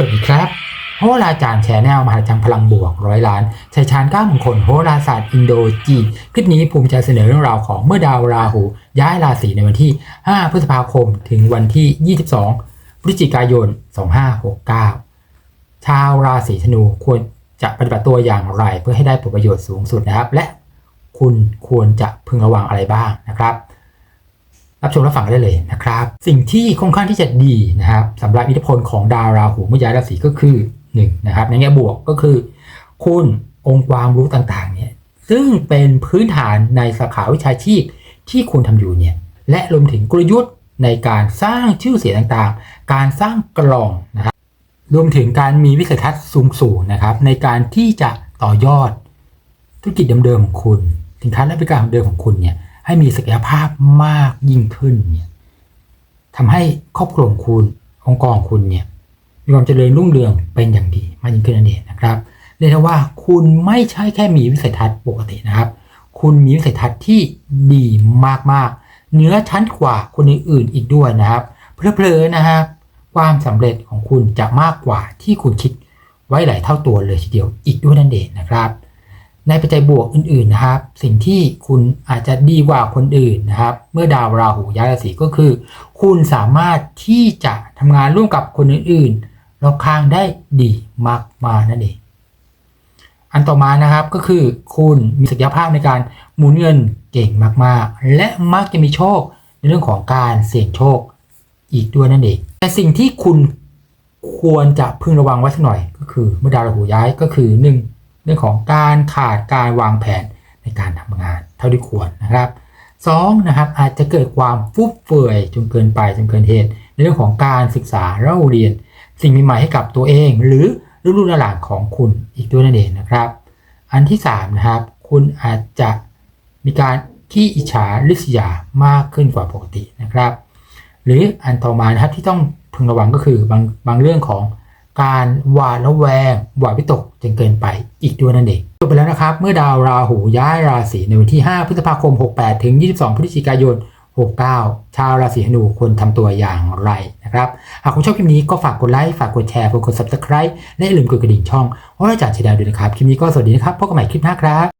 สวัสดีครับโหราจารย์แชนแนลมหาจังพลังบวกร้อยล้านชัยชาญก้ามงคลโหราศาสตร์อินโดจีนคลิปนี้ภูมิใจเสนอเรื่องราวของเมื่อดาวราหู ย้ายราศีในวันที่ 5 พฤษภาคม ถึงวันที่ 22 พฤศจิกายน 2569 ชาวราศีธนูควรจะปฏิบัติตัวอย่างไรเพื่อให้ได้ผลประโยชน์สูงสุดนะครับ และคุณควรจะพึงระวังอะไรบ้างนะครับ รับชมรับฟังได้เลยนะครับ สิ่งที่ค่อนข้างที่จะดีนะครับสำหรับอิทธิพลของดาวราหูเมื่อย้ายราศีก็คือหนึ่งนะครับในแง่บวกก็คือ คุณองค์ความรู้ต่างๆเนี่ยซึ่งเป็นพื้นฐานในสาขาวิชาชีพที่คุณทำอยู่เนี่ยและรวมถึงกลยุทธ์ในการสร้างชื่อเสียงต่างๆ การสร้างกล่องนะครับรวมถึงการมีวิสัยทัศน์สูงๆนะครับ ในการที่จะต่อยอดธุรกิจเดิมๆของคุณ สินค้าและบริการเดิมของคุณเนี่ย ให้มีศักยภาพมากยิ่งขึ้นเนี่ยทำให้ครอบครัวคุณ องค์กรของคุณเนี่ยมีความเจริญรุ่งเรืองเป็นอย่างดีมากยิ่งขึ้นนั่นเองนะครับเรียกได้ว่าคุณไม่ใช่แค่มีวิสัยทัศน์ปกตินะครับ คุณมีวิสัยทัศน์ที่ดีมากๆเหนือชั้นกว่าคนอื่นๆอีกด้วยนะครับ เพลอๆนะครับความสำเร็จของคุณจะมากกว่าที่คุณคิดไว้หลายเท่าตัวเลยทีเดียวอีกด้วยนั่นเองนะครับ ในปัจจัยบวกอื่นๆนะครับ สิ่งที่คุณอาจจะดีกว่าคนอื่นนะครับ เมื่อดาวราหูย้ายราศีก็คือ คุณสามารถที่จะทำงานร่วมกับคนอื่นๆรอบข้างได้ดีมากมานั่นเองอันต่อมานะครับก็คือคุณมีศักยภาพในการหมุนเงินเก่งมากๆ และมักจะมีโชคในเรื่องของการเสี่ยงโชคอีกด้วยนั่นเองแต่สิ่งที่คุณควรจะพึงระวังไว้สักหน่อย ก็คือเมื่อดาวราหูย้ายก็คือหนึ่ง รื่องของการขาดการวางแผนในการทำงานเท่าที่ควรนะครับสองนะครับอาจจะเกิดความฟุ่มเฟือยจนเกินไปจนเกินเหตุ ในเรื่องของการศึกษาเล่าเรียน สิ่งใหม่ให้กับตัวเอง หรือรุ่นหลานของคุณอีกด้วยนั่นเองนะครับ อันที่สามนะครับคุณอาจจะมีการขี้อิจฉาริษยามากขึ้นกว่าปกตินะครับ หรืออันต่อมานะครับที่ต้องพึงระวังก็คือบางบางเรื่องของ การหวาดระแวงหวาดวิตกจนเกินไปอีกด้วยนั่นเองจบไปแล้วนะครับ เมื่อดาวราหูย้ายราศีในวันที่ 5 พฤษภาคม 68 ถึง 22 พฤศจิกายน 69 ชาวราศีธนูควรทำตัวอย่างไรนะครับ หากคุณชอบคลิปนี้ก็ฝากกดไลค์ ฝากกดแชร์ฝากกด subscribe และอย่าลืมกดกระดิ่งช่องเพราะเราจะแชร์ด้วยนะครับ คลิปนี้ก็สวัสดีนะครับ พบกันใหม่คลิปหน้าครับ